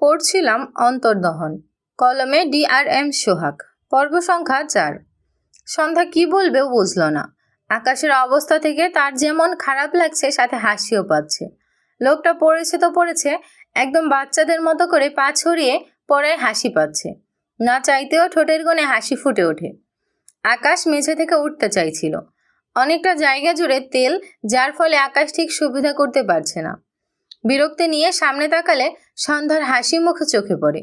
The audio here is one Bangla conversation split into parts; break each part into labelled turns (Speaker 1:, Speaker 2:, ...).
Speaker 1: পড়ছিলাম অন্তর্দহন। কলমে ডি আর এম সোহাগ। পর্ব সংখ্যা চার। সন্ধ্যা কি বলবেও বুঝল না। আকাশের অবস্থা থেকে তার যেমন খারাপ লাগছে, সাথে হাসিও পাচ্ছে। লোকটা পড়েছে তো পড়েছে, একদম বাচ্চাদের মতো করে পা ছড়িয়ে পড়ায় হাসি পাচ্ছে। না চাইতেও ঠোঁটের কোণে হাসি ফুটে ওঠে। আকাশ মেঝে থেকে উঠতে চাইছিল। অনেকটা জায়গা জুড়ে তেল, যার ফলে আকাশ ঠিক সুবিধা করতে পারছে না। বিরক্তি নিয়ে সামনে তাকালে সন্ধ্যার হাসি মুখ চোখে পড়ে।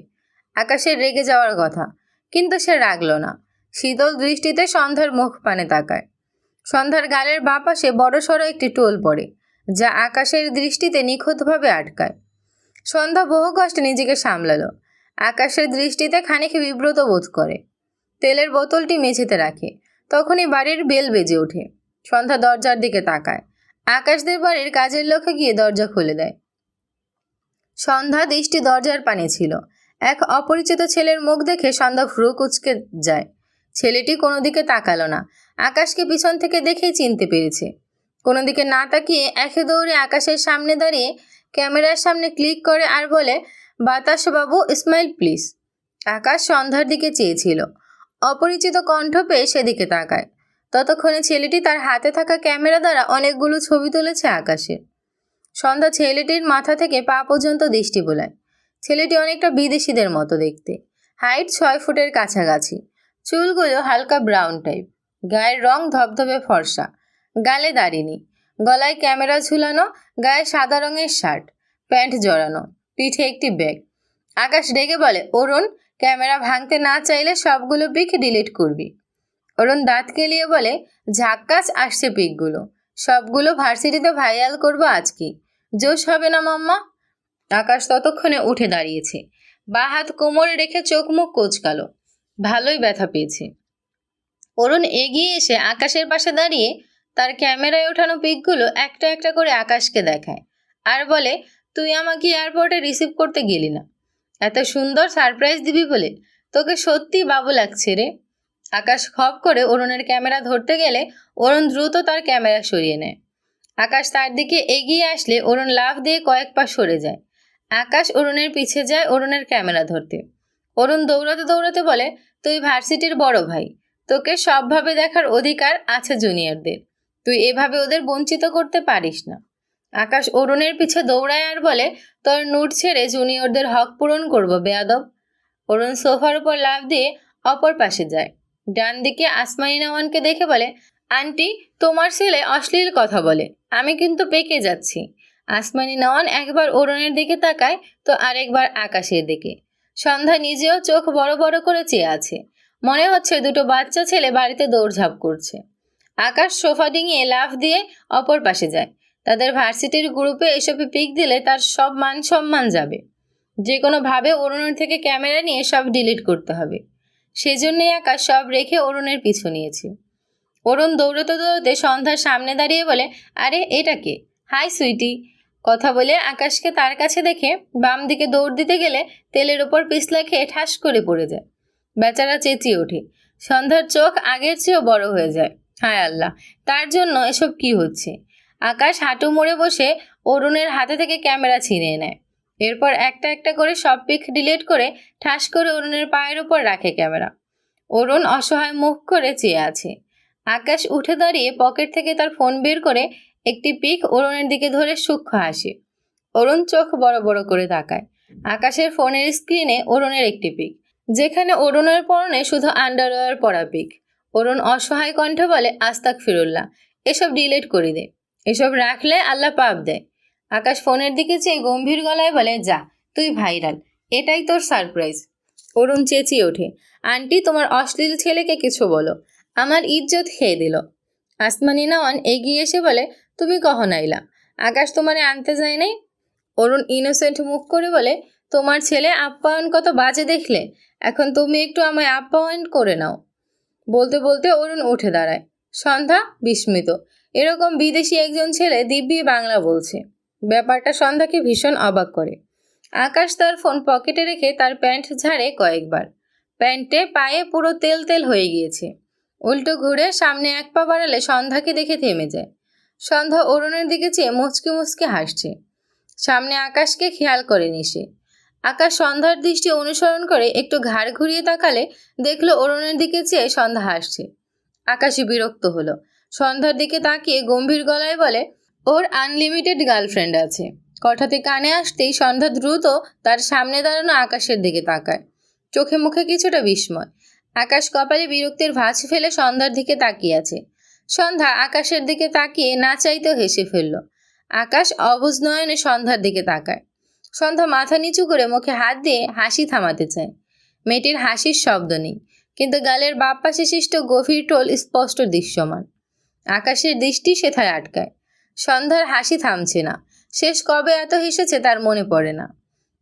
Speaker 1: আকাশের রেগে যাওয়ার কথা, কিন্তু সে রাগলো না। শীতল দৃষ্টিতে সন্ধ্যার মুখ পানে তাকায়। সন্ধ্যার গালের বাঁ পাশে বড়সড় একটি টোল পড়ে, যা আকাশের দৃষ্টিতে নিখুঁতভাবে আটকায়। সন্ধ্যা বহু কষ্টে নিজেকে সামলালো। আকাশের দৃষ্টিতে খানিক বিব্রত বোধ করে। তেলের বোতলটি মেঝেতে রাখে। তখনই বাড়ির বেল বেজে ওঠে। সন্ধ্যা দরজার দিকে তাকায়। আকাশদের বাড়ির কাজের লোকে গিয়ে দরজা খুলে দেয়। সন্ধ্যা দৃষ্টি দরজার পানে ছিল। এক অপরিচিত ছেলের মুখ দেখে সন্ধ্যা ভ্রু কুচকে যায়। ছেলেটি কোনো দিকে তাকালো না। আকাশকে পিছন থেকে দেখেই চিনতে পেরেছে। কোনো দিকে না তাকিয়ে একে দৌড়ে আকাশের সামনে দাঁড়িয়ে ক্যামেরার সামনে ক্লিক করে আর বলে, বাতাসবাবু, স্মাইল প্লিজ। আকাশ সন্ধ্যার দিকে চেয়েছিল। অপরিচিত কণ্ঠ পেয়ে সেদিকে তাকায়। ততক্ষণে ছেলেটি তার হাতে থাকা ক্যামেরা দ্বারা অনেকগুলো ছবি তুলেছে আকাশের সন্ধ্যা ছেলেটির মাথা থেকে পা পর্যন্ত দৃষ্টি বোলায়। ছেলেটি অনেকটা বিদেশিদের মতো দেখতে। হাইট ছয় ফুটের কাছাকাছি। চুলগুলো হালকা ব্রাউন টাইপ। গায়ের রং ধবধবে ফর্সা। গালে দাড়িনি গলায় ক্যামেরা ঝুলানো, গায়ে সাদা রঙের শার্ট। প্যান্ট জড়ানো। পিঠে একটি ব্যাগ। আকাশ ডেকে বলে, অরুণ, ক্যামেরা ভাঙতে না চাইলে সবগুলো পিক ডিলিট করবি। অরুণ দাঁত কেলিয়ে বলে, ঝাক্কাস আসছে পিকগুলো। সবগুলো ভার্সিটিতে ভাইরাল করব আজকে জোশ হবে না, মাম্মা? আকাশ ততক্ষণে উঠে দাঁড়িয়েছে। বা হাত কোমরে রেখে চোখ মুখ কোচকালো। ভালোই ব্যথা পেয়েছে। অরুণ এগিয়ে এসে আকাশের পাশে দাঁড়িয়ে তার ক্যামেরায় ওঠানো পিকগুলো একটা একটা করে আকাশকে দেখায় আর বলে, তুই আমাকে এয়ারপোর্টে রিসিভ করতে গেলি না। এত সুন্দর সারপ্রাইজ দিবি বলে তোকে সত্যি বাবু লাগছে রে। আকাশ খপ করে অরুণের ক্যামেরা ধরতে গেলে অরুণ দ্রুত তার ক্যামেরা সরিয়ে নেয়। আকাশ তার দিকে এগিয়ে আসলে অরুণ লাফ দিয়ে কয়েক পা সরে যায়। আকাশ অরুণের পিছে যায় অরুণের ক্যামেরা ধরতে। অরুণ দৌড়াতে দৌড়াতে বলে, তুই ভার্সিটির বড় ভাই। তোকে সবভাবে দেখার অধিকার আছে জুনিয়রদের। তুই এভাবে ওদের বঞ্চিত করতে পারিস না। আকাশ অরুণের পিছে দৌড়ায় আর বলে, তোর নুট ছেড়ে জুনিয়রদের হক পূরণ করব, বেয়াদব। অরুণ সোফার উপর লাফ দিয়ে অপর পাশে যায়। ডান দিকে আসমানি নওয়ানকে দেখে বলে আন্টি, তোমার ছেলে অশ্লীল কথা বলে। আমি কিন্তু পেকে যাচ্ছি। আসমানি নওয়ান একবার অরুণের দিকে তাকায়, তো আরেকবার আকাশের দিকে। সন্ধ্যা নিজেও চোখ বড় বড় করে চেয়ে আছে। মনে হচ্ছে দুটো বাচ্চা ছেলে বাড়িতে দৌড়ঝাঁপ করছে। আকাশ সোফা ডিঙিয়ে লাফ দিয়ে অপর পাশে যায়। তাদের ভার্সিটির গ্রুপে এসবে পিক দিলে তার সব মান সম্মান যাবে। যে কোনোভাবে অরুণের থেকে ক্যামেরা নিয়ে সব ডিলিট করতে হবে। সেজন্যই আকাশ সব রেখে অরুণের পিছু নিয়েছে। অরুণ দৌড়তে দৌড়তে সন্ধ্যার সামনে দাঁড়িয়ে বলে, আরে, এটা কে? হাই, সুইটি। কথা বলে আকাশকে তার কাছে দেখে বাম দিকে দৌড় দিতে গেলে তেলের ওপর পিছলা খেয়ে ঠাস করে পড়ে যায়। বেচারা চেঁচিয়ে ওঠে। সন্ধ্যার চোখ আগের চেয়েও বড় হয়ে যায়। হায় আল্লাহ, তার জন্য এসব কি হচ্ছে? আকাশ হাঁটু মুড়ে বসে অরুণের হাতে থেকে ক্যামেরা ছিনিয়ে নেয়। এরপর একটা একটা করে সব পিক ডিলিট করে ঠাস করে অরুণের পায়ের উপর রাখে ক্যামেরা। অরুণ অসহায় মুখ করে চেয়ে আছে। আকাশ উঠে দাঁড়িয়ে পকেট থেকে তার ফোন বের করে একটি পিক অরুণের দিকে ধরে সূক্ষ্ম হাসে। অরুণ চোখ বড় বড় করে তাকায়। আকাশের ফোনের স্ক্রিনে অরুণের একটি পিক, যেখানে অরুণের পরনে শুধু আন্ডারওয়্যার পরা পিক। অরুণ অসহায় কণ্ঠে বলে আস্তাক ফিরুল্লাহ এসব ডিলিট করে দে। এসব রাখলে আল্লাহ পাপ দেয়। আকাশ ফোনের দিকে চেয়ে গম্ভীর গলায় বলে, যা, তুই ভাইরাল এটাই তোর সারপ্রাইজ অরুণ চেঁচিয়ে ওঠে, আন্টি, তোমার অশ্লীল ছেলেকে কিছু বলো। আমার ইজ্জত খেয়ে দিল। আসমানি নওয়ান এগিয়ে এসে বলে, তুমি কখন আইলা? আকাশ তোমারে আনতে যায় নাই? অরুণ ইনোসেন্ট মুখ করে বলে, তোমার ছেলে আপ্যায়ন কত বাজে দেখলে? এখন তুমি একটু আমায় আপ্যায়ন করে নাও। বলতে বলতে অরুণ উঠে দাঁড়ায়। সন্ধ্যা বিস্মিত। এরকম বিদেশি একজন ছেলে দিব্যি বাংলা বলছে। ব্যাপারটা সন্ধ্যাকে ভীষণ অবাক করে। আকাশ তার ফোন পকেটে রেখে তার প্যান্ট ঝাড়ে কয়েকবার। প্যান্টে পায়ে পুরো তেল তেল হয়ে গিয়েছে। উল্টো ঘুরে সামনে এক পা বাড়ালে সন্ধ্যাকে দেখে থেমে যায়। সন্ধ্যা অরুণের দিকে চেয়ে মুচকি মুচকি হাসছে। সামনে আকাশকে খেয়াল করেনি সে। আকাশ সন্ধ্যার দৃষ্টি অনুসরণ করে একটু ঘাড় ঘুরিয়ে তাকালে দেখল অরুণের দিকে চেয়ে সন্ধ্যা হাসছে। আকাশই বিরক্ত হলো। সন্ধ্যার দিকে তাকিয়ে গম্ভীর গলায় বলে, ওর আনলিমিটেড গার্লফ্রেন্ড আছে। কথাতে কানে আসতেই সন্ধ্যা দ্রুত তার সামনে দাঁড়ানো আকাশের দিকে তাকায়। চোখে মুখে কিছুটা বিস্ময়। আকাশ কপালে বিরক্তির ভাঁজ ফেলে সন্ধ্যার দিকে তাকিয়ে আছে। সন্ধ্যা আকাশের দিকে তাকিয়ে না চাইতেও হেসে ফেলল। আকাশ অবুজ নয়নে সন্ধ্যার দিকে তাকায়। সন্ধ্যা মাথা নিচু করে মুখে হাত দিয়ে হাসি থামাতে চায়। মেয়েটির হাসির শব্দ নেই, কিন্তু গালের বাপ পাশে সৃষ্ট গভীর টোল স্পষ্ট দৃশ্যমান। আকাশের দৃষ্টি সেথায় আটকায়। সন্ধ্যার হাসি থামছে না। শেষ কবে এত হেসেছে তার মনে পড়ে না।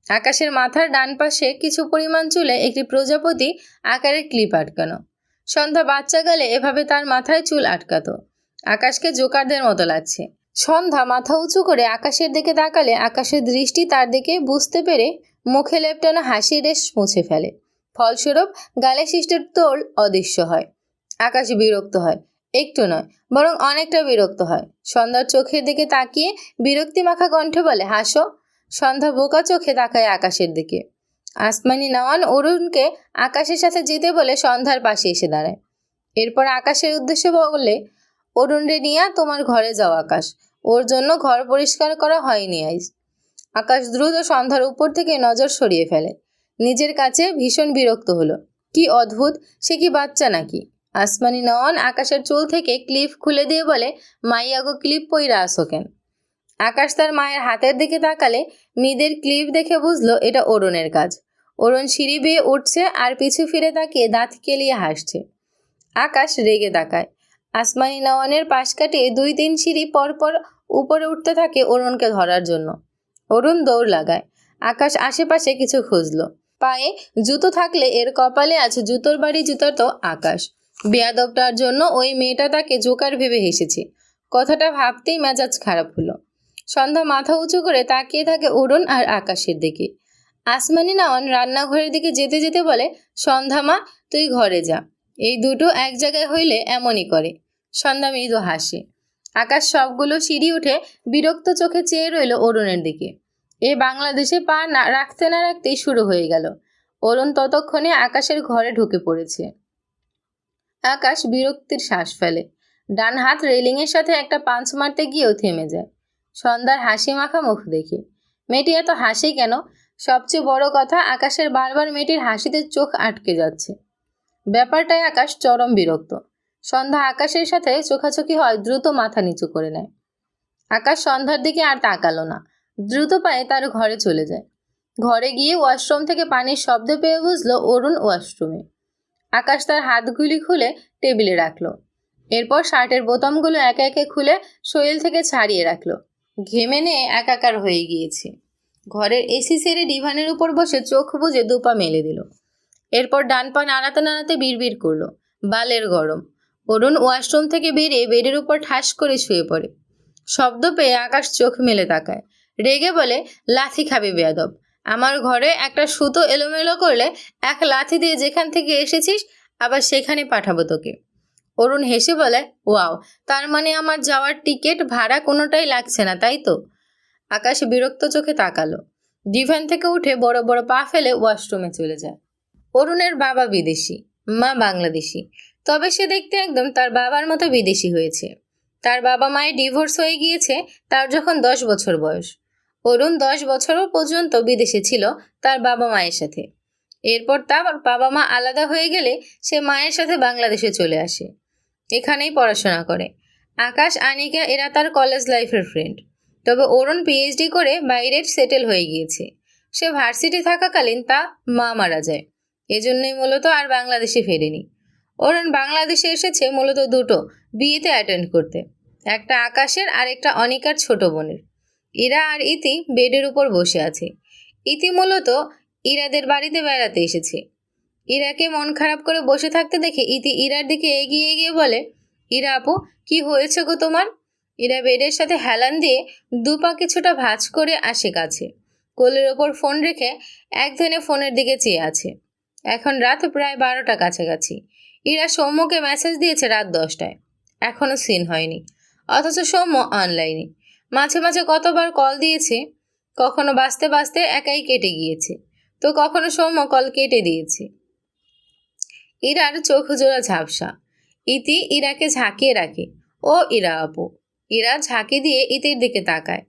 Speaker 1: আকাশের মাথার ডান পাশে কিছু পরিমাণ চুলে একটি প্রজাপতি আকারের ক্লিপ আটকানো। সন্ধ্যা বাচ্চা গেলে এভাবে তার মাথায় চুল আটকাতো। আকাশকে জোকারদের মতো লাগছে। সন্ধ্যা মাথা উঁচু করে আকাশের দিকে তাকালে আকাশের দৃষ্টি তার দিকে বুঝতে পেরে মুখে লেপটানো হাসির রেশ মুছে ফেলে। ফলস্বরূপ গালে সৃষ্টির তোল অদৃশ্য হয়। আকাশ বিরক্ত হয়। একটু নয়, বরং অনেকটা বিরক্ত হয়। সন্ধ্যার চোখের দিকে তাকিয়ে বিরক্তি মাখা কণ্ঠে বলে, হাসো। সন্ধ্যা বোকা চোখে তাকায় আকাশের দিকে। আসমানি নওয়ান অরুণকে আকাশের সাথে যেতে বলে সন্ধ্যার পাশে এসে দাঁড়ায়। এরপর আকাশের উদ্দেশ্যে বললে অরুণ রে নিয়া, তোমার ঘরে যাও আকাশ। ওর জন্য ঘর পরিষ্কার করা হয়নি আইস। আকাশ দ্রুত সন্ধ্যার উপর থেকে নজর সরিয়ে ফেলে। নিজের কাছে ভীষণ বিরক্ত হলো। কি অদ্ভুত, সে কি বাচ্চা নাকি? আসমানি নওয়ান আকাশের চুল থেকে ক্লিপ খুলে দিয়ে বলে, মাইয়াগো, ক্লিপ পইরা আসো কেন? আকাশ তার মায়ের হাতের দিকে তাকালে মিদের ক্লিপ দেখে বুঝলো এটা অরুণের কাজ। অরুণ সিঁড়ি বেয়ে উঠছে আর পিছু ফিরে তাকিয়ে দাঁত কেলিয়ে হাসছে। আকাশ রেগে তাকায়। আসমানি নওয়ানের পাশ কাটিয়ে দুই তিন সিঁড়ি পরপর উপরে উঠতে থাকে অরুণকে ধরার জন্য। অরুণ দৌড় লাগায়। আকাশ আশেপাশে কিছু খুঁজলো। পায়ে জুতো থাকলে এর কপালে আছে জুতোর বাড়ি জুতোর তো আকাশ। বেয়াদবটার জন্য ওই মেয়েটা তাকে জোকার ভেবে হেসেছে। কথাটা ভাবতেই মেজাজ খারাপ হলো। সন্ধ্যা মাথা উঁচু করে তাকিয়ে থাকে অরুণ আর আকাশের দিকে। আসমানি নাওয়ান রান্নাঘরের দিকে যেতে যেতে বলে, সন্ধ্যা মা, তুই ঘরে যা। এই দুটো এক জায়গায় হইলে এমনই করে। সন্ধ্যা মৃদু হাসে। আকাশ সবগুলো সিঁড়ি উঠে বিরক্ত চোখে চেয়ে রইল অরুণের দিকে। এ বাংলাদেশে পা না, রাখতে না রাখতেই শুরু হয়ে গেল। অরুণ ততক্ষণে আকাশের ঘরে ঢুকে পড়েছে। আকাশ বিরক্তির শ্বাস ফেলে। ডান হাত রেলিংয়ের সাথে একটা পাঞ্চ মারতে গিয়েও থেমে যায়। সন্ধ্যার হাসি মাখা মুখ দেখে। মেয়েটি এত হাসি কেন? সবচেয়ে বড় কথা, আকাশের বারবার মেয়েটির হাসিতে চোখ আটকে যাচ্ছে। ব্যাপারটায় আকাশ চরম বিরক্ত। সন্ধ্যা আকাশের সাথে চোখাচোখি হয়, দ্রুত মাথা নিচু করে নেয়। আকাশ সন্ধ্যার দিকে আর তাকালো না। দ্রুত পায়ে তার ঘরে চলে যায়। ঘরে গিয়ে ওয়াশরুম থেকে পানির শব্দ পেয়ে বুঝলো, অরুণ ওয়াশরুমে। আকাশ তার হাতগুলি খুলে টেবিলে রাখল। এরপর শার্টের বোতামগুলো একে একে খুলে শরীর থেকে ছাড়িয়ে রাখল। ঘেমে নিয়ে একাকার হয়ে গিয়েছে। ঘরের এসি সেরে ডিভানের উপর বসে চোখ বুজে দুপা মেলে দিল। এরপর ডান পা নাড়াতে নাড়াতে বিড়বিড় করল। বালের গরম। অরুণ ওয়াশরুম থেকে বেরিয়ে বেডের উপর ঠাস করে শুয়ে পড়ে। শব্দ পেয়ে আকাশ চোখ মেলে তাকায়। রেগে বলে, লাথি খাবে বেয়াদব। আমার ঘরে একটা সুতো এলোমেলো করলে এক লাথি দিয়ে যেখান থেকে এসেছিস, আবার সেখানে পাঠাবো তোকে। অরুণ হেসে বলে, ওয়াও, তার মানে আমার যাওয়ার টিকিট ভাড়া কোনোটাই লাগছে না, তাই তো? আকাশ বিরক্ত চোখে তাকালো। ডিভান থেকে উঠে বড় বড় পা ফেলে ওয়াশরুমে চলে যায়। অরুণের বাবা বিদেশি, মা বাংলাদেশি, তবে সে দেখতে একদম তার বাবার মতো বিদেশি হয়েছে। তার বাবা মায়ের ডিভোর্স হয়ে গিয়েছে তার যখন দশ বছর বয়স। অরুণ দশ বছরও পর্যন্ত বিদেশে ছিল তার বাবা মায়ের সাথে। এরপর তার বাবা মা আলাদা হয়ে গেলে সে মায়ের সাথে বাংলাদেশে চলে আসে। এখানেই পড়াশোনা করে। আকাশ, আনিকা, এরা তার কলেজ লাইফের ফ্রেন্ড তবে অরুণ পিএইচডি করে বাইরে সেটেল হয়ে গিয়েছে। সে ভার্সিটি থাকাকালীন তা মা মারা যায়। এজন্যই মূলত আর বাংলাদেশে ফেরেনি। অরুণ বাংলাদেশে এসেছে মূলত দুটো, বিয়েতে অ্যাটেন্ড করতে। একটা আকাশের আর একটা অনিকার ছোট বোনের। ইরা আর ইতি বেডের উপর বসে আছে। ইতি মূলত ইরাদের বাড়িতে বেড়াতে এসেছে। ইরাকে মন খারাপ করে বসে থাকতে দেখে ইতি ইরার দিকে এগিয়ে এগিয়ে বলে, ইরা আপু, কি হয়েছে গো তোমার? ইরা বেডের সাথে হেলান দিয়ে দুপা কিছুটা ভাঁজ করে আসে কাছে। কোলের ওপর ফোন রেখে এক ধ্যানে ফোনের দিকে চেয়ে আছে। এখন রাত প্রায় বারোটা কাছাকাছি। ইরা সৌম্যকে মেসেজ দিয়েছে রাত দশটায়। এখনও সিন হয়নি। অথচ সৌম্য অনলাইনে। মাঝে মাঝে কতবার কল দিয়েছে, কখনো বাঁচতে বাঁচতে একাই কেটে গিয়েছে। তো কখনো সৌম্য কল কেটে দিয়েছে। ইরার চোখ জোড়া ঝাপসা। ইতি ইরাকে ঝাঁকিয়ে রাখে। ও ইরা আপু, ইরা ঝাঁকি দিয়ে ইতির দিকে তাকায়।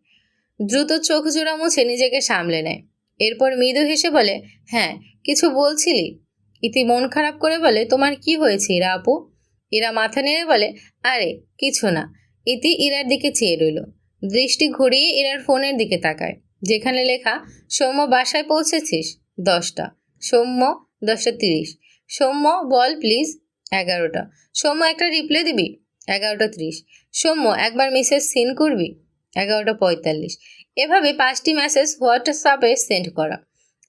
Speaker 1: দ্রুত চোখ জোড়া মুছে নিজেকে সামলে নেয়। এরপর মৃদু হেসে বলে হ্যাঁ কিছু বলছিলি? ইতি মন খারাপ করে বলে, তোমার কি হয়েছে ইরা আপু? ইরা মাথা নেড়ে বলে, আরে, কিছু না। ইতি ইরার দিকে চেয়ে রইল। দৃষ্টি ঘুরিয়ে ইরার ফোনের দিকে তাকায়, যেখানে লেখা, সৌম্য বাসায় পৌঁছেছিস? দশটা। সৌম্য দশটা তিরিশ। সৌম্য, বল প্লিজ। এগারোটা। সৌম্য, একটা রিপ্লে দিবি? এগারোটা ত্রিশ। সৌম্য, একবার মেসেজ সিন করবি? এগারোটা পঁয়তাল্লিশ। এভাবে পাঁচটি মেসেজ হোয়াটসঅ্যাপে সেন্ড করা।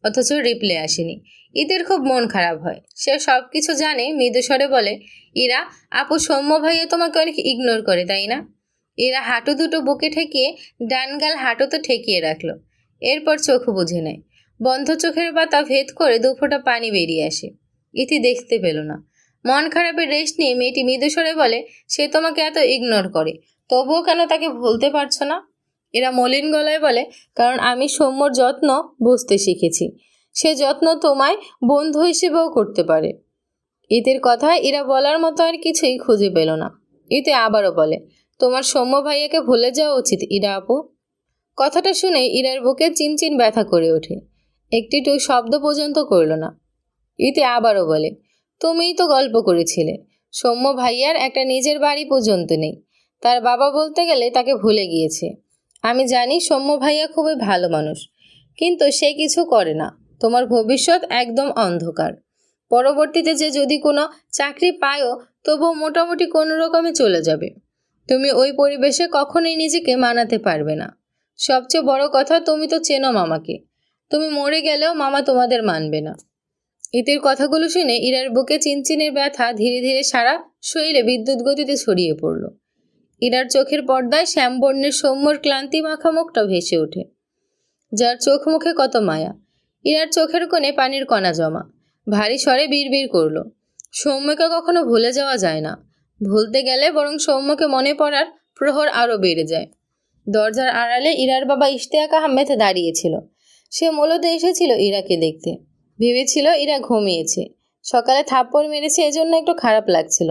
Speaker 1: অথচ রিপ্লে আসেনি। ঈদের খুব মন খারাপ হয়। সে সব কিছু জানে মৃদুস্বরে বলে, ইরা, আপু, সৌম্য ভাইয়া তোমাকে অনেক ইগনোর করে, তাই না? এরা হাঁটু দুটো বুকে ঠেকিয়ে ডান গাল হাঁটুতে ঠেকিয়ে রাখল। এরপর চোখ বুঝে নেয়। বন্ধ চোখের পাতা ভেদ করে দুফোঁটা পানি বেরিয়ে আসে। ইতি দেখতে পেল না। মন খারাপের রেস্ট নিয়ে মেয়েটি মৃদুস্বরে বলে, সে তোমাকে এত ইগনোর করে, তবুও কেন তাকে ভুলতে পারছ না? এরা মলিন গলায় বলে, কারণ আমি সৌম্যর যত্ন বুঝতে শিখেছি। সে যত্ন তোমায় বন্ধু হিসেবেও করতে পারে। ঈদের কথায় এরা বলার মতো আর কিছুই খুঁজে পেল না। ইতে আবারও বলে, তোমার সৌম্য ভাইয়াকে ভুলে যাওয়া উচিত, ইরা আপু। কথাটা শুনে ইরার বুকে চিনচিন ব্যথা করে ওঠে। একটি টু শব্দ পর্যন্ত করল না। ইতে আবারও বলে, তুমিই তো গল্প করেছিলে। সৌম্য ভাইয়ার একটা নিজের বাড়ি পর্যন্ত নেই। তার বাবা বলতে গেলে তাকে ভুলে গিয়েছে। আমি জানি সৌম্য ভাইয়া খুবই ভালো মানুষ, কিন্তু সে কিছু করে না। তোমার ভবিষ্যৎ একদম অন্ধকার। পরবর্তীতে যে যদি কোনো চাকরি পায়ও, তবুও মোটামুটি কোনো রকমে চলে যাবে। তুমি ওই পরিবেশে কখনোই নিজেকে মানাতে পারবে না। সবচেয়ে বড় কথা, তুমি তো চেনো মামাকে। তুমি মরে গেলেও মামা তোমাদের মানবে না। ইতির কথাগুলো শুনে ইরার বুকে চিনচিনের ব্যথা ধীরে ধীরে সারা শরীরে বিদ্যুৎ গতিতে ছড়িয়ে পড়ল। ইরার চোখের পর্দায় শ্যামবর্ণের সৌম্যর ক্লান্তি মাখা মুখটা ভেসে ওঠে। যার চোখ মুখে কত মায়া। ইরার চোখের কোণে পানির কণা জমা। ভারী স্বরে বিড়বিড় করল, সৌম্যকে কখনো ভুলে যাওয়া যায় না। ভুলতে গেলে বরং সৌম্যকে মনে পড়ার প্রহর আরও বেড়ে যায়। দরজার আড়ালে ইরার বাবা ইশতিয়াক আহমেদ দাঁড়িয়েছিল সে মূলত এসেছিল ইরাকে দেখতে। ভেবেছিল ইরা ঘুমিয়েছে। সকালে থাপ্পড় মেরেছে, এজন্য একটু খারাপ লাগছিল।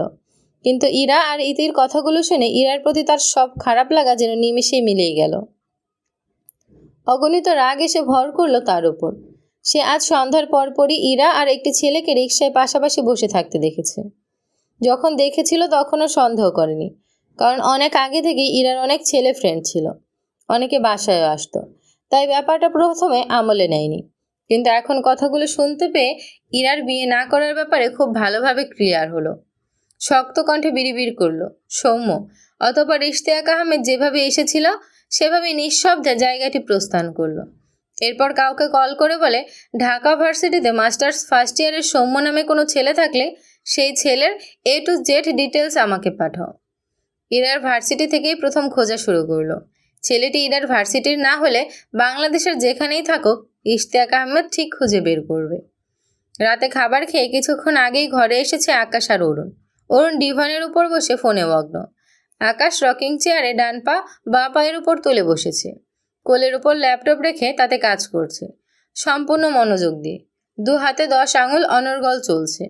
Speaker 1: কিন্তু ইরা আর ইতির কথাগুলো শুনে ইরার প্রতি তার সব খারাপ লাগা যেন নিমেষেই মিলেই গেল। অগণিত রাগ এসে ভর করল তার উপর। সে আজ সন্ধ্যার পরপরই ইরা আর একটি ছেলেকে রিক্সায় পাশাপাশি বসে থাকতে দেখেছে। যখন দেখেছিল তখনও সন্দেহ করেনি, কারণ অনেক আগে থেকেই ইরার অনেক ছেলে ফ্রেন্ড ছিল। অনেকে বাসায়ও আসতো। তাই ব্যাপারটা প্রথমে আমলে নেয়নি। কিন্তু এখন কথাগুলো শুনতে পেয়ে ইরার বিয়ে না করার ব্যাপারে খুব ভালোভাবে ক্লিয়ার হলো। শক্ত কণ্ঠে বিড়িবিড় করল, সৌম্য, অতপর ইশতিয়াক আহমেদ যেভাবে এসেছিল, সেভাবে নিঃশব্দে জায়গাটি প্রস্থান করল। এরপর কাউকে কল করে বলে, ঢাকা ভার্সিটিতে মাস্টার্স ফার্স্ট ইয়ারের সৌম্য নামে কোনো ছেলে থাকলে, সেই ছেলের এ টু জেড ডিটেলস আমাকে পাঠাও। ইরার ভার্সিটি থেকেই প্রথম খোঁজা শুরু করল। ছেলেটি ইরার ভার্সিটির না হলে বাংলাদেশের যেখানেই থাকুক ইশতিয়াক আহমেদ ঠিক খুঁজে বের করবে। রাতে খাবার খেয়ে কিছুক্ষণ আগেই ঘরে এসেছে আকাশ আর অরুণ। অরুণ ডিভানের উপর বসে ফোনে মগ্ন আকাশ রকিং চেয়ারে ডান পা, বা পায়ের উপর তুলে বসেছে। কোলের উপর ল্যাপটপ রেখে তাতে কাজ করছে। সম্পূর্ণ মনোযোগ দিয়ে। দু হাতে দশ আঙুল, অনর্গল চলছে।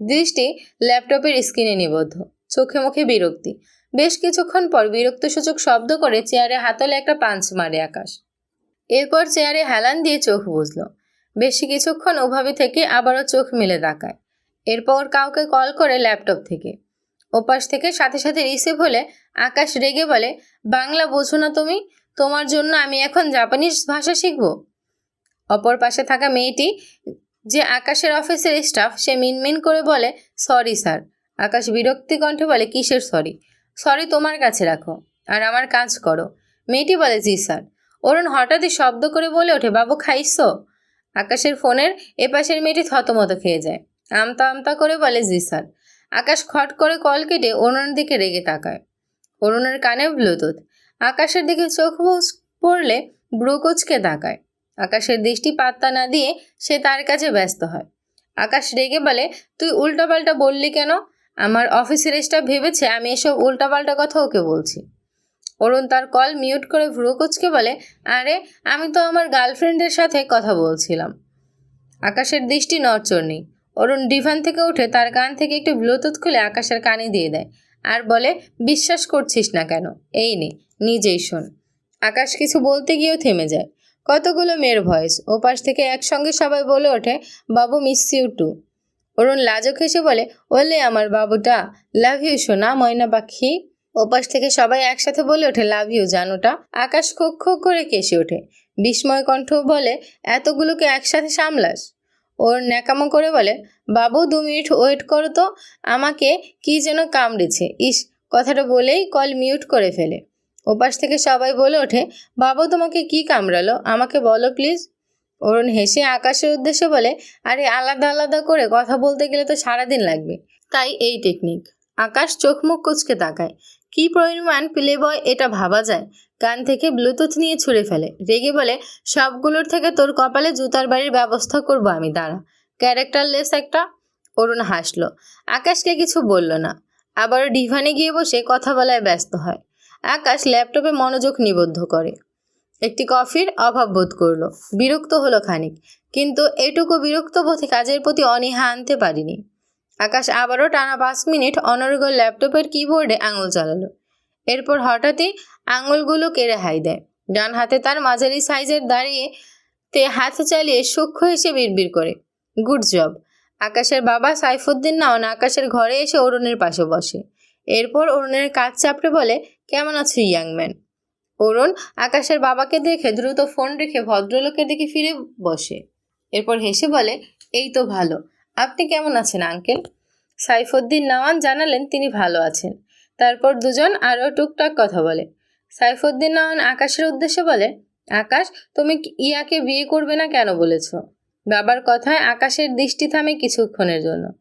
Speaker 1: দৃষ্টি ল্যাপটপের স্ক্রিনে নিবদ্ধ। চোখে মুখে বিরক্তি। বেশ কিছুক্ষণ পর বিরক্তসূচক শব্দ করে চেয়ারে হাতলে একটা পাঞ্চ মারে আকাশ। এরপর চেয়ারে হেলান দিয়ে চোখ বুঝলো বেশি কিছুক্ষণ ওভাবে থেকে আবারও চোখ মেলে তাকায়। এরপর কাউকে কল করে ল্যাপটপ থেকে। ওপাশ থেকে সাথে সাথে রিসিভ হলে আকাশ রেগে বলে, বাংলা বোঝো না তুমি? তোমার জন্য আমি এখন জাপানিজ ভাষা শিখব? অপর পাশে থাকা মেয়েটি, যে আকাশের অফিসের স্টাফ, সে মিনমিন করে বলে, সরি স্যার। আকাশ বিরক্তি কণ্ঠে বলে, কিসের সরি? সরি তোমার কাছে রাখো, আর আমার কাজ করো। মেয়েটি বলে, জি স্যার। অরুণ হঠাৎই শব্দ করে বলে ওঠে, বাবু, খাইছো? আকাশের ফোনের এপাশের মেয়েটি থতমত খেয়ে যায়। আমতা আমতা করে বলে, জি স্যার। আকাশ খট করে কল কেটে অরুণের দিকে রেগে তাকায়। অরুণের কানে ব্লুটুথ। আকাশের দিকে চোখ পড়লে ব্রুকুচকে তাকায়। আকাশের দৃষ্টি পাত্তা না দিয়ে সে তার কাছে ব্যস্ত হয়। আকাশ রেগে বলে, তুই উল্টাপাল্টা বললি কেন? আমার অফিসের স্টাফ ভেবেছে আমি এসব উল্টাপাল্টা কথা ওকে বলছি। অরুণ তার কল মিউট করে ভ্রুকুচকে বলে, আরে, আমি তো আমার গার্লফ্রেন্ডের সাথে কথা বলছিলাম। আকাশের দৃষ্টি নড়চড় নেই অরুণ ডিভান থেকে উঠে তার কান থেকে একটু ব্লুটুথ খুলে আকাশের কানে দিয়ে দেয়, আর বলে, বিশ্বাস করছিস না কেন? এই নে, নিজেই শোন। আকাশ কিছু বলতে গিয়েও থেমে যায়। কতগুলো মেয়ের ভয়েস, ওপাশ থেকে একসঙ্গে সবাই বলে ওঠে, বাবু মিস ইউ টু অরুণ লাজক হেসে বলে, ওলে আমার বাবুটা লাভ ইউ সোনা ময়না পাখি। ওপাশ থেকে সবাই একসাথে বলে ওঠে লাভ ইউ জানোটা। আকাশ খোক খোক করে কেসে ওঠে। বিস্ময় কণ্ঠ বলে এতগুলোকে একসাথে সামলাস? ওর ন্যাকামো করে বলে, বাবু, দু মিনিট ওয়েট করো তো, আমাকে কি যেন কামড়েছে। ইস, কথাটা বলেই কল মিউট করে ফেলে। ওপাশ থেকে সবাই বলে ওঠে, বাবু, তোমাকে কি কামড়ালো? আমাকে বলো প্লিজ। অরুণ হেসে আকাশের উদ্দেশ্যে বলে, আরে, আলাদা আলাদা করে কথা বলতে গেলে তো সারাদিন লাগবে। তাই এই টেকনিক। আকাশ চোখ মুখ কুচকে তাকায়। কি পরিমাণ প্লে বয় এটা ভাবা যায়? কান থেকে ব্লুটুথ নিয়ে ছুঁড়ে ফেলে। রেগে বলে, সবগুলোর থেকে তোর কপালে জুতার বাড়ির ব্যবস্থা করব আমি, দাঁড়া। ক্যারেক্টারলেস একটা অরুণ হাসলো। আকাশকে কিছু বলল না। আবারও ডিভানে গিয়ে বসে কথা বলায় ব্যস্ত হয়। আকাশ ল্যাপটপে মনোযোগ নিবদ্ধ করে। একটি কফির অভাব বোধ করল। বিরক্ত হলো খানিক। কিন্তু এটুকু বিরক্ত বোধে কাজের প্রতি অনীহা আনতে পারিনি। আকাশ আবারও টানা পাঁচ মিনিট অনর্গল ল্যাপটপের কিবোর্ডে আঙুল চালালো। এরপর হঠাৎই আঙুলগুলো কেড়ে হাই দেয়। ডান হাতে তার মাঝারি সাইজের দাঁড়িয়ে তে হাত চালিয়ে সূক্ষ্ম এসে বিড়বিড় করে, গুড জব। আকাশের বাবা সাইফুদ্দিন নাওন আকাশের ঘরে এসে অরুণের পাশে বসে। এরপর অরুণের কাজ চাপড়ে বলে, কেমন আছো, ইয়াং ম্যান? অরুণ আকাশের বাবাকে দেখে দ্রুত ফোন রেখে ভদ্রলোকের দিকে ফিরে বসে। এরপর হেসে বলে, এই তো ভালো। আপনি কেমন আছেন, আঙ্কেল? সাইফুদ্দিন নাওয়ান জানালেন তিনি ভালো আছেন। তারপর দুজন আরও টুকটাক কথা বলে। সাইফুদ্দিন নাওয়ান আকাশের উদ্দেশ্যে বলে, আকাশ, তুমি ইয়াকে বিয়ে করবে না কেন বলেছ? বাবার কথায় আকাশের দৃষ্টি থামে কিছুক্ষণের জন্য।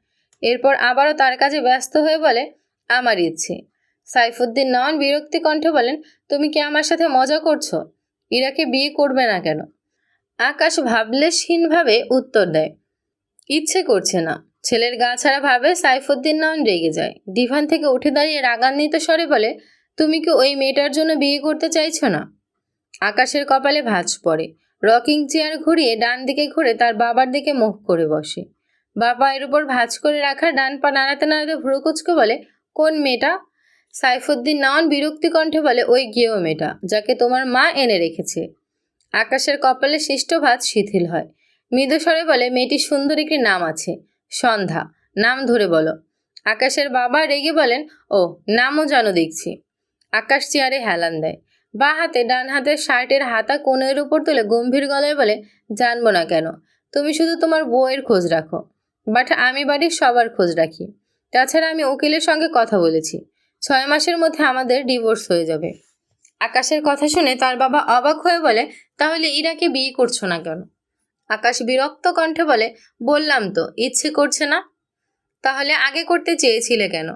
Speaker 1: এরপর আবারও তার কাজে ব্যস্ত হয়ে বলে, আমার ইচ্ছে। সাইফুদ্দিন নওয়ান বিরক্তি কণ্ঠে বলেন, তুমি কি আমার সাথে মজা করছ? ইরাকে বিয়ে করবে না কেন? আকাশ ভাবলেশহীনভাবে উত্তর দেয় ইচ্ছে করছে না। ছেলের গা ছাড়া ভাবে সাইফুদ্দিন নওয়ান রেগে যায়। ডিভান থেকে উঠে দাঁড়িয়ে রাগান্বিত স্বরে বলে, তুমি কি ওই মেয়েটার জন্য বিয়ে করতে চাইছো না? আকাশের কপালে ভাঁজ পড়ে। রকিং চেয়ার ঘুরিয়ে ডান দিকে ঘুরে তার বাবার দিকে মুখ করে বসে। বাবা এর উপর ভাঁজ করে রাখা ডান পা নাড়াতে নাড়াতে ভ্রু কুচকে বলে, কোন মেয়েটা? সাইফুদ্দিন নাওয়ান বিরক্তি কণ্ঠে বলে, ওই গেও মেয়েটা, যাকে তোমার মা এনে রেখেছে। আকাশের কপালে শিষ্ট ভাত শিথিল হয়। মৃদু স্বরে বলে মেয়েটির সুন্দর একটি নাম আছে? সন্ধ্যা, নাম ধরে বলো। আকাশের বাবা রেগে বলেন ও নামও জানো দেখছি। আকাশ চেয়ারে হেলান দেয়। বা হাতে, ডান হাতের শার্টের হাতা কোণের উপর তুলে গম্ভীর গলায় বলে, জানব না কেন, তুমি শুধু তোমার বউয়ের খোঁজ রাখো, বাট আমি বাড়ির সবার খোঁজ রাখি। তাছাড়া আমি উকিলের সঙ্গে কথা বলেছি, ছয় মাসের মধ্যে আমাদের ডিভোর্স হয়ে যাবে। আকাশের কথা শুনে তার বাবা অবাক হয়ে বলে, তাহলে ইরাকে বিয়ে করছ না কেন? আকাশ বিরক্ত কণ্ঠে বলে, বললাম তো, ইচ্ছে করছে না? তাহলে আগে করতে চেয়েছিলে কেন?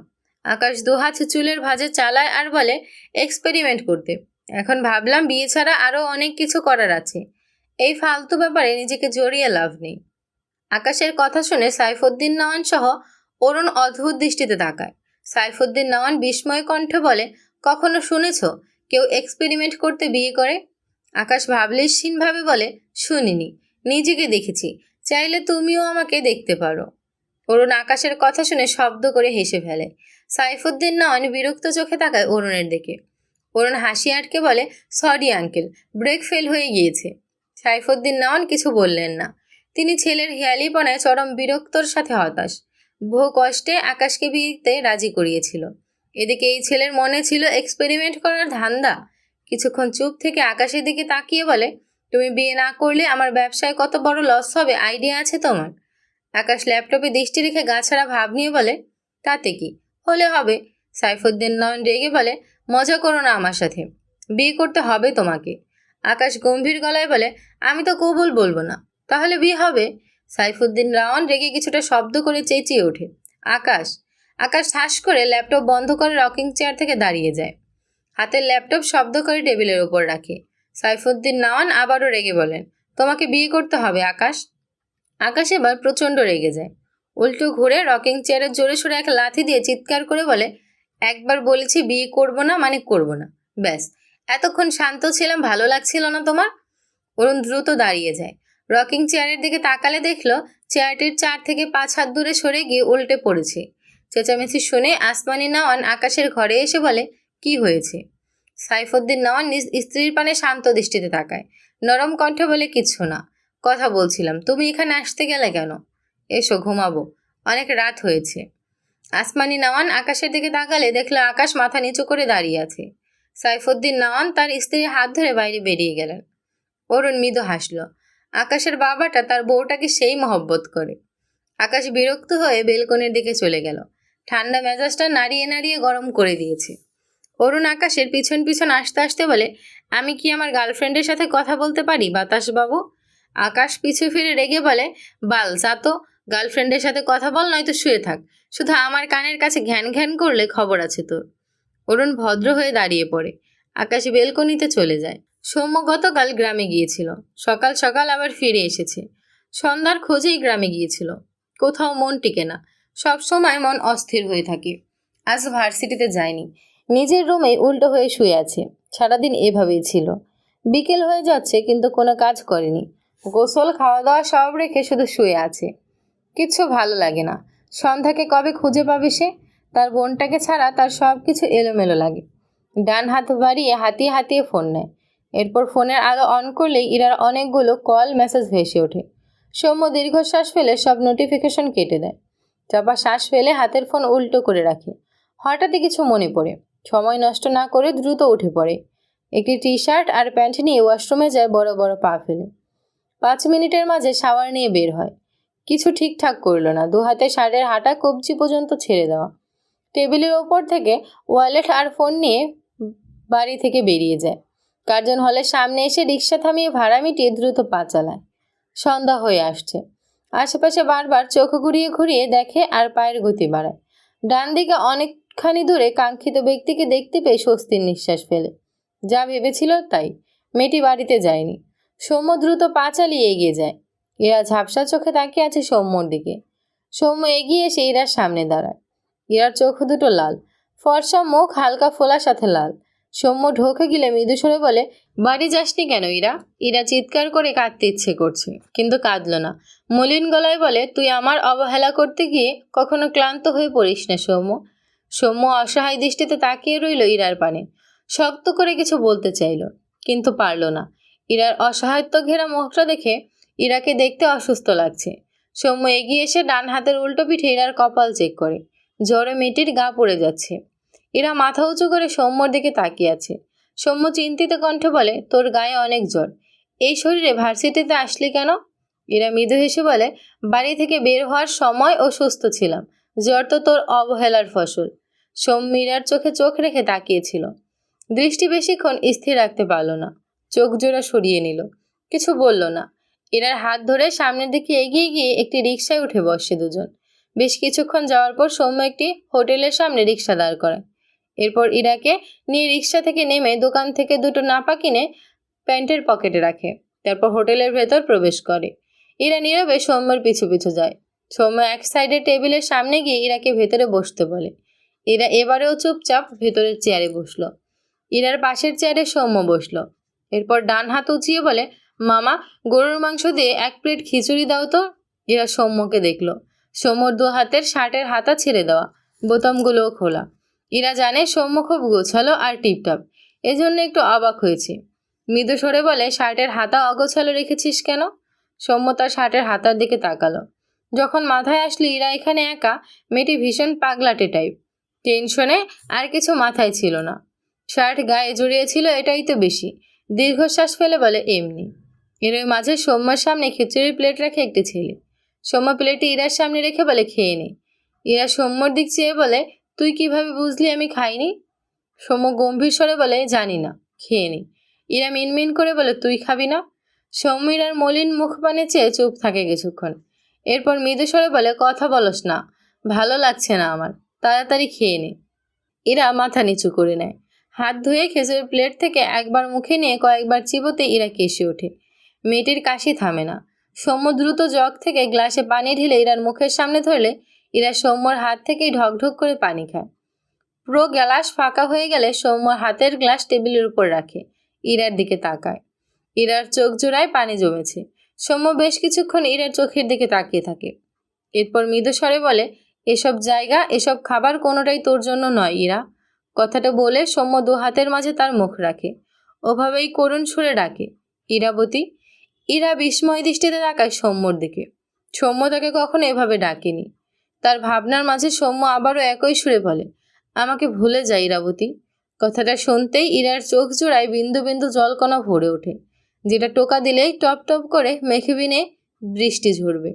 Speaker 1: আকাশ দুহাত চুলের ভাঁজে চালায় আর বলে, এক্সপেরিমেন্ট করতে। এখন ভাবলাম বিয়ে ছাড়া আরও অনেক কিছু করার আছে। এই ফালতু ব্যাপারে নিজেকে জড়িয়ে লাভ নেই। আকাশের কথা শুনে সাইফুদ্দিন নওয়ান সহ অরুণ অদ্ভুত দৃষ্টিতে তাকায়। সাইফুদ্দিন নওয়ান বিস্ময় কণ্ঠে বলে, কখনো শুনেছ কেউ এক্সপেরিমেন্ট করতে বিয়ে করে? আকাশ ভাবলেশহীনভাবে বলে, শুনিনি। নিজেকে দেখেছি। চাইলে তুমিও আমাকে দেখতে পারো। অরুণ আকাশের কথা শুনে শব্দ করে হেসে ফেলে। সাইফুদ্দিন নওয়ান বিরক্ত চোখে তাকায় অরুণের দিকে। অরুণ হাসি আটকে বলে, সরি, আঙ্কেল, ব্রেক ফেল হয়ে গিয়েছে। সাইফুদ্দিন নওয়ান কিছু বললেন না। তিনি ছেলের হেয়ালিপনায় চরম বিরক্তর সাথে হতাশ। বহু কষ্টে আকাশকে বিয়েতে রাজি করিয়েছিল। এদিকে এই ছেলের মনে ছিল এক্সপেরিমেন্ট করার ধান্দা। কিছুক্ষণ চুপ থেকে আকাশের দিকে তাকিয়ে বলে তুমি বিয়ে না করলে আমার ব্যবসায় কত বড় লস হবে আইডিয়া আছে তোমার? আকাশ ল্যাপটপে দৃষ্টি রেখে গাছাড়া ভাব নিয়ে বলে, তাতে কি? হলে হবে। সাইফুদ্দিন নয়ন রেগে বলে, মজা করো না আমার সাথে, বিয়ে করতে হবে তোমাকে। আকাশ গম্ভীর গলায় বলে, আমি তো কবুল বলব না, তাহলে বিয়ে হবে? সাইফুদ্দিন রাওয়ান রেগে কিছুটা শব্দ করে চেঁচিয়ে ওঠে, আকাশ আকাশ ঠাস করে ল্যাপটপ বন্ধ করে রকিং চেয়ার থেকে দাঁড়িয়ে যায়। হাতের ল্যাপটপ শব্দ করে টেবিলের ওপর রাখে। সাইফুদ্দিন নাওয়ান আবারও রেগে বলেন, তোমাকে বিয়ে করতে হবে, আকাশ। আকাশ এবার প্রচণ্ড রেগে যায়। উল্টো ঘুরে রকিং চেয়ারের জোরে সোরে এক লাথি দিয়ে চিৎকার করে বলে, একবার বলেছি বিয়ে করব না মানে করব না। ব্যাস, এতক্ষণ শান্ত ছিলাম, ভালো লাগছিল না তোমার? অরুণ দ্রুত দাঁড়িয়ে যায়। রকিং চেয়ারের দিকে তাকালে দেখল, চেয়ারটির চার থেকে পাঁচ হাত দূরে সরে গিয়ে উল্টে পড়েছে। চেঁচামেচি শুনে আসমানি নাওয়ান আকাশের ঘরে এসে বলে, কি হয়েছে? সাইফুদ্দিন নওয়ান নিজ স্ত্রীর পানে শান্ত দৃষ্টিতে তাকায়। নরম কণ্ঠে বলে কিচ্ছু না, কথা বলছিলাম, তুমি এখানে আসতে গেলে কেন? এসো, ঘুমাবো, অনেক রাত হয়েছে। আসমানি নওয়ান আকাশের দিকে তাকালে দেখল আকাশ মাথা নিচু করে দাঁড়িয়ে আছে। সাইফুদ্দিন নওয়ান তার স্ত্রীর হাত ধরে বাইরে বেরিয়ে গেলেন। অরুণ মৃদু হাসলো, আকাশের বাবাটা তার বউটাকে সেই মহব্বত করে। আকাশ বিরক্ত হয়ে বেলকনের দিকে চলে গেল। ঠান্ডা মেজাজটা নাড়িয়ে নাড়িয়ে গরম করে দিয়েছে। অরুণ আকাশের পিছন পিছন আসতে আসতে বলে, আমি কি আমার গার্লফ্রেন্ডের সাথে কথা বলতে পারি বাতাস বাবু আকাশ পিছু ফিরে রেগে বলে, বাল, যা তো, গার্লফ্রেন্ডের সাথে কথা বল, নয়তো শুয়ে থাক। শুধু আমার কানের কাছে ঘ্যান ঘ্যান করলে খবর আছে তোর। অরুণ ভদ্র হয়ে দাঁড়িয়ে পড়ে। আকাশ বেলকনিতে চলে যায়। সৌম্য গতকাল গ্রামে গিয়েছিল। সকাল সকাল আবার ফিরে এসেছে। সন্ধ্যার খোঁজেই গ্রামে গিয়েছিল। কোথাও মন টিকে না। সব সময় মন অস্থির হয়ে থাকে। আজ ভার্সিটিতে যায়নি। নিজের রুমে উল্টো হয়ে শুয়ে আছে। সারাদিন এভাবেই ছিল। বিকেল হয়ে যাচ্ছে, কিন্তু কোনো কাজ করেনি। গোসল খাওয়া দাওয়া সব রেখে শুধু শুয়ে আছে। কিচ্ছু ভালো লাগে না। সন্ধ্যাকে কবে খুঁজে পাবে সে? তার বোনটাকে ছাড়া তার সব কিছু এলোমেলো লাগে। ডান হাত বাড়িয়ে হাতিয়ে হাতিয়ে ফোন নেয়। এরপর ফোনের আলো অন করলেই ইরার অনেকগুলো কল, মেসেজ ভেসে ওঠে। সৌম্য দীর্ঘশ্বাস ফেলে সব নোটিফিকেশন কেটে দেয়। চাপা শ্বাস ফেলে হাতের ফোন উল্টো করে রাখে। হঠাৎই কিছু মনে পড়ে। সময় নষ্ট না করে দ্রুত উঠে পড়ে। একটি টি শার্ট আর প্যান্ট নিয়ে ওয়াশরুমে যায় বড় বড় পা ফেলে। পাঁচ মিনিটের মাঝে শাওয়ার নিয়ে বের হয়। কিছু ঠিকঠাক করল না। দু হাতে শার্টের হাঁটা কবজি পর্যন্ত ছেড়ে দেওয়া। টেবিলের ওপর থেকে ওয়ালেট আর ফোন নিয়ে বাড়ি থেকে বেরিয়ে যায়। কার্জন হলের সামনে এসে রিক্সা থামিয়ে ভাড়া মিটিয়ে দ্রুত পা চালায়। সন্ধ্যা হয়ে আসছে। আশেপাশে বারবার চোখ ঘুরিয়ে ঘুরিয়ে দেখে আর পায়ের গতি বাড়ায়। ডান দিকে অনেকখানি দূরে কাঙ্ক্ষিত ব্যক্তিকে দেখতে পেয়ে স্বস্তির নিঃশ্বাস ফেলে। যা ভেবেছিল তাই। মেয়েটি বাড়িতে যায়নি। সৌম্য দ্রুত পা চালিয়ে এগিয়ে যায়। এরা ঝাপসা চোখে তাকিয়ে আছে সৌম্যর দিকে। সৌম্য এগিয়ে এসে ইরার সামনে দাঁড়ায়। ইরার চোখ দুটো লাল। ফর্সা মুখ হালকা ফোলার সাথে লাল। সৌম্য ঢোকে গেলে মৃদু সরে বলে, বাড়ি যাসনি কেন ইরা? ইরা চিৎকার করে কাঁদতে ইচ্ছে করছে, কিন্তু কাঁদল না। মলিন গলায় বলে, তুই আমার অবহেলা করতে গিয়ে কখনো ক্লান্ত হয়ে পড়িস না সৌম্য। সৌম্য অসহায় দৃষ্টিতে তাকিয়ে রইল ইরার পানে। শক্ত করে কিছু বলতে চাইল, কিন্তু পারল না। ইরার অসহায়ত্ব ঘেরা মুখটা দেখে ইরাকে দেখতে অসুস্থ লাগছে। সৌম্য এগিয়ে এসে ডান হাতের উল্টো পিঠে ইরার কপাল চেক করে। জ্বরে মেয়েটির গা পড়ে যাচ্ছে। এরা মাথা উঁচু করে সৌম্যর দিকে তাকিয়ে আছে। সৌম্য চিন্তিত কণ্ঠে বলে, তোর গায়ে অনেক জ্বর। এই শরীরে ভার্সিটিতে আসলি কেন? এরা মৃদু হেসে বলে, বাড়ি থেকে বের হওয়ার সময় ও সুস্থ ছিলাম। জ্বর তো তোর অবহেলার ফসল। সৌম্যীরার চোখে চোখ রেখে তাকিয়েছিল। দৃষ্টি বেশিক্ষণ স্থির রাখতে পারল না। চোখ জোড়া সরিয়ে নিল। কিছু বলল না। এরার হাত ধরে সামনের দিকে এগিয়ে গিয়ে একটি রিক্সায় উঠে বসে দুজন। বেশ কিছুক্ষণ যাওয়ার পর সৌম্য একটি হোটেলের সামনে রিক্সা দাঁড় করায়। এরপর ইরাকে নিয়ে রিক্সা থেকে নেমে দোকান থেকে দুটো নাপা কিনে প্যান্টের পকেটে রাখে। তারপর হোটেলের ভেতর প্রবেশ করে। ইরা নীরবে সৌম্যর পিছু পিছু যায়। সৌম্য এক সাইডে টেবিলের সামনে গিয়ে ইরাকে ভেতরে বসতে বলে। ইরা এবারেও চুপচাপ ভেতরের চেয়ারে বসল। ইরার পাশের চেয়ারে সৌম্য বসল। এরপর ডান হাত উঁচিয়ে বলে, মামা, গরুর মাংস দিয়ে এক প্লেট খিচুড়ি দাও তো। ইরা সৌম্যকে দেখল। সৌম্যর দু হাতের শার্টের হাতা ছেড়ে দেওয়া, বোতামগুলোও খোলা। ইরা জানে সৌম্য খুব গোছালো আর টিপটপ। এজন্য একটু অবাক হয়েছে। মৃদু সরে বলে, শার্টের হাতা অগোছালো রেখেছিস কেন? সৌম্য তার শার্টের হাতার দিকে তাকালো। যখন মাথায় আসলি, ইরা এখানে একা, মেয়েটি ভীষণ পাগলাটে টাইপ টেনশনে আর কিছু মাথায় ছিল না। শার্ট গায়ে জড়িয়েছিল এটাই তো বেশি। দীর্ঘশ্বাস ফেলে বলে, এমনি। এর ওই মাঝে সৌম্যর সামনে খিচুড়ির প্লেট রাখে একটি ছেলে। সৌম্য প্লেটটি ইরার সামনে রেখে বলে, খেয়ে নে। ইরা সৌম্যর দিক চেয়ে বলে, তুই কীভাবে বুঝলি আমি খাইনি? সৌম্য গম্ভীর স্বরে বলে, জানি না, খেয়ে নি। ইরা মিনমিন করে বলে, তুই খাবি না? সৌম্য ইরার মলিন মুখ পানে চেয়ে চুপ থাকে কিছুক্ষণ। এরপর মৃদু স্বরে বলে, কথা বলস না, ভালো লাগছে না আমার। তাড়াতাড়ি খেয়ে নে। এরা মাথা নিচু করে নেয়। হাত ধুয়ে খেজুরের প্লেট থেকে একবার মুখে নিয়ে কয়েকবার চিবোতে ইরা কেসে ওঠে। মেয়েটির কাশি থামে না। সৌম্য দ্রুত জগ থেকে গ্লাসে পানি ঢেলে ইরার মুখের সামনে ধরলে ইরা সৌম্যর হাত থেকেই ঢকঢক করে পানি খায়। পুরো গ্লাস ফাঁকা হয়ে গেলে সৌম্যর হাতের গ্লাস টেবিলের উপর রাখে। ইরার দিকে তাকায়। ইরার চোখ জোড়ায় পানি জমেছে। সৌম্য বেশ কিছুক্ষণ ইরার চোখের দিকে তাকিয়ে থাকে। এরপর মৃদু স্বরে বলে এসব জায়গা, এসব খাবার কোনোটাই তোর জন্য নয়, ইরা। কথাটা বলে সৌম্য দু হাতের মাঝে তার মুখ রাখে। ওভাবেই করুণ সুরে ডাকে, ইরাবতী। ইরা বিস্ময় দৃষ্টিতে তাকায় সৌম্যর দিকে। সৌম্য তাকে কখনো এভাবে ডাকেনি। তার ভাবনার মাঝে সৌম্য আবারও একই সুরে বলে, আমাকে ভুলে যায় ইরাবতী। কথাটা শুনতেই ইরার চোখ জোড়ায় বিন্দু বিন্দু জলকণা ভরে ওঠে, যেটা টোকা দিলেই টপ টপ করে মেখে বিনে বৃষ্টি ঝরবে।